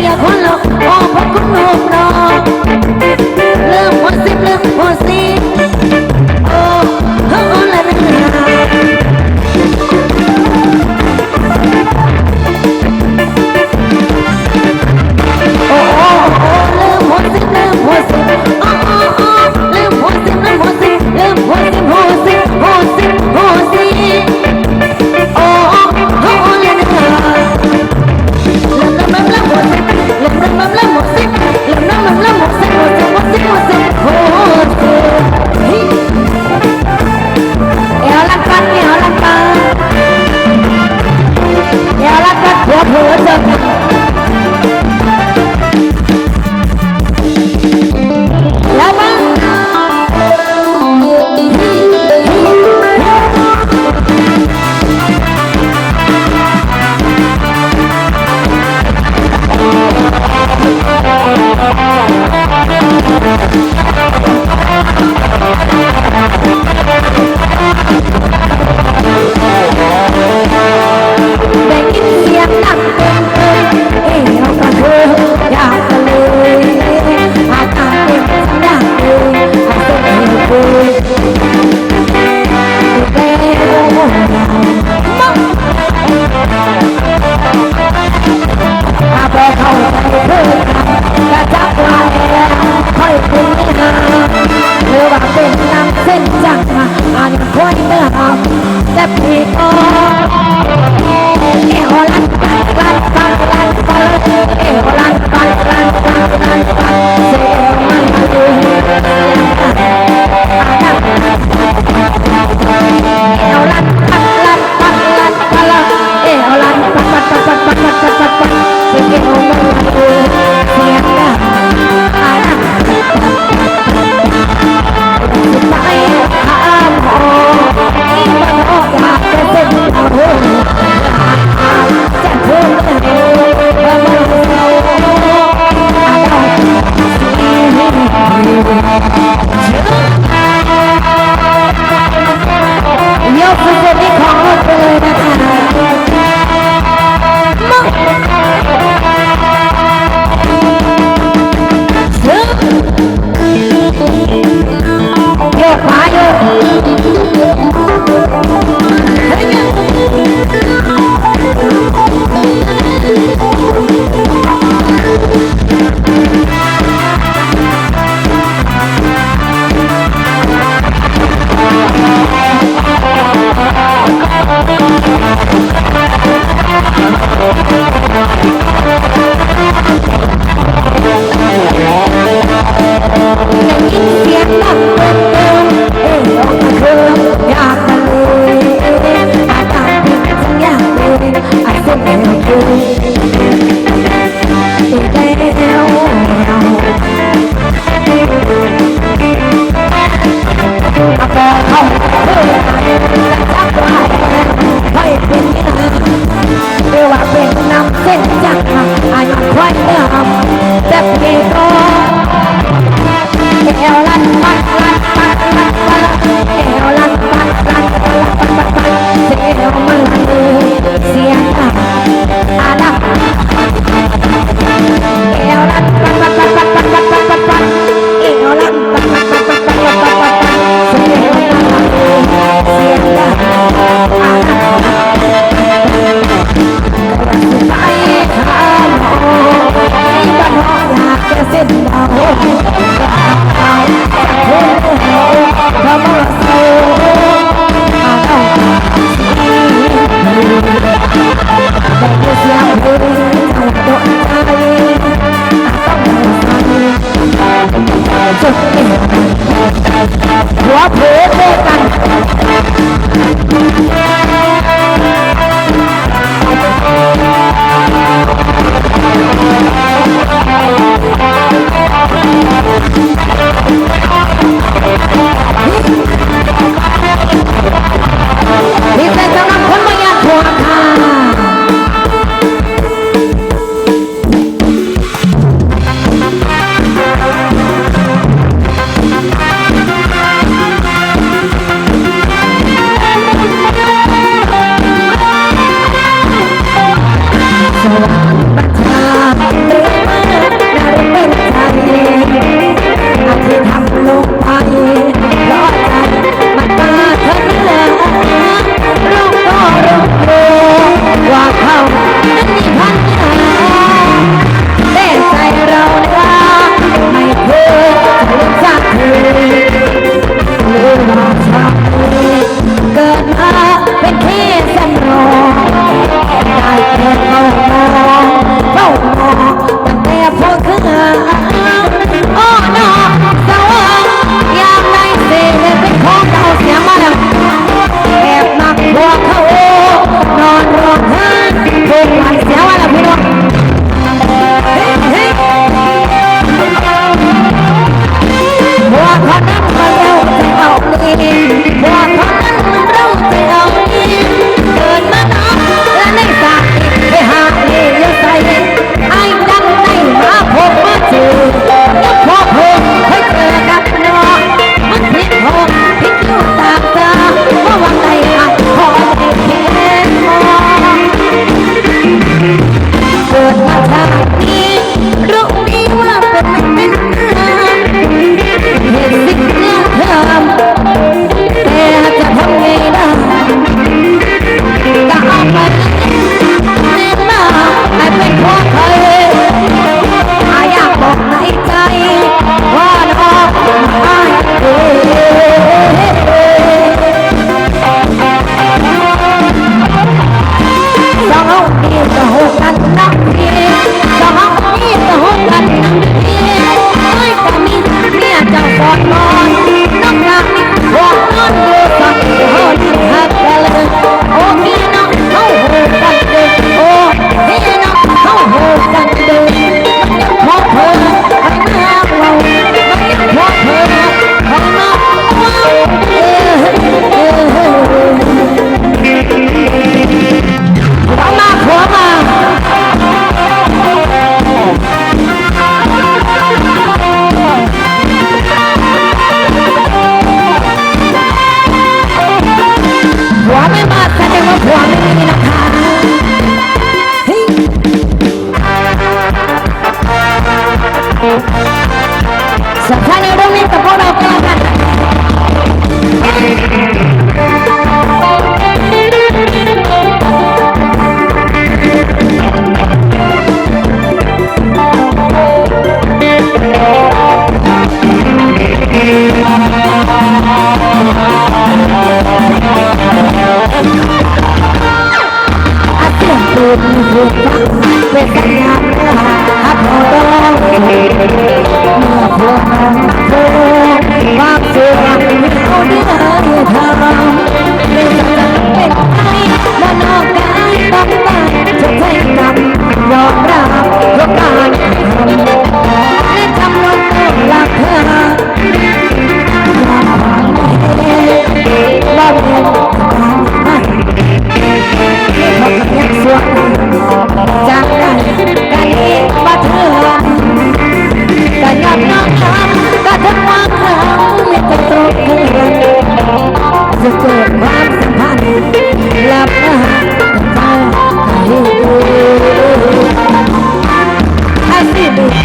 Gloria,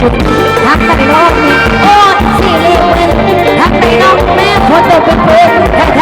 ุดทักไปนรอบนี้โอ้สิริเวนทักไปนองแม่พอตกเป็นเพื่อน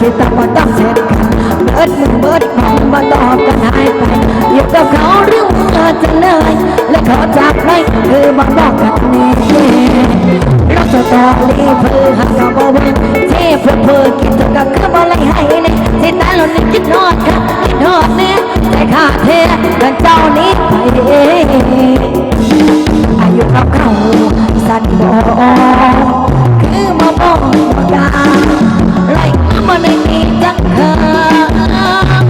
ที่ต้องาต้องเสร็จกันเบิดมึงเบิดมองมาตอบกันหายไปอยู่กับเขาเรื่องเธอจะเลย และเขอจากไปคือมาบอกกันนี่เราจะตอบลีเพื่อหากบ่เว้นที่เพื่อเพื่อกินจนกับข้าวอะไรให้เนี่ยที่ตาเรานี่ยคิดนอดค่ะคิดนอดเนี่ยแต่ขาดเทกันเจ้านี้ไปอายุกับเขาสั้นบ่คือมาบอกกัน like บ่ได้มีจักเธอ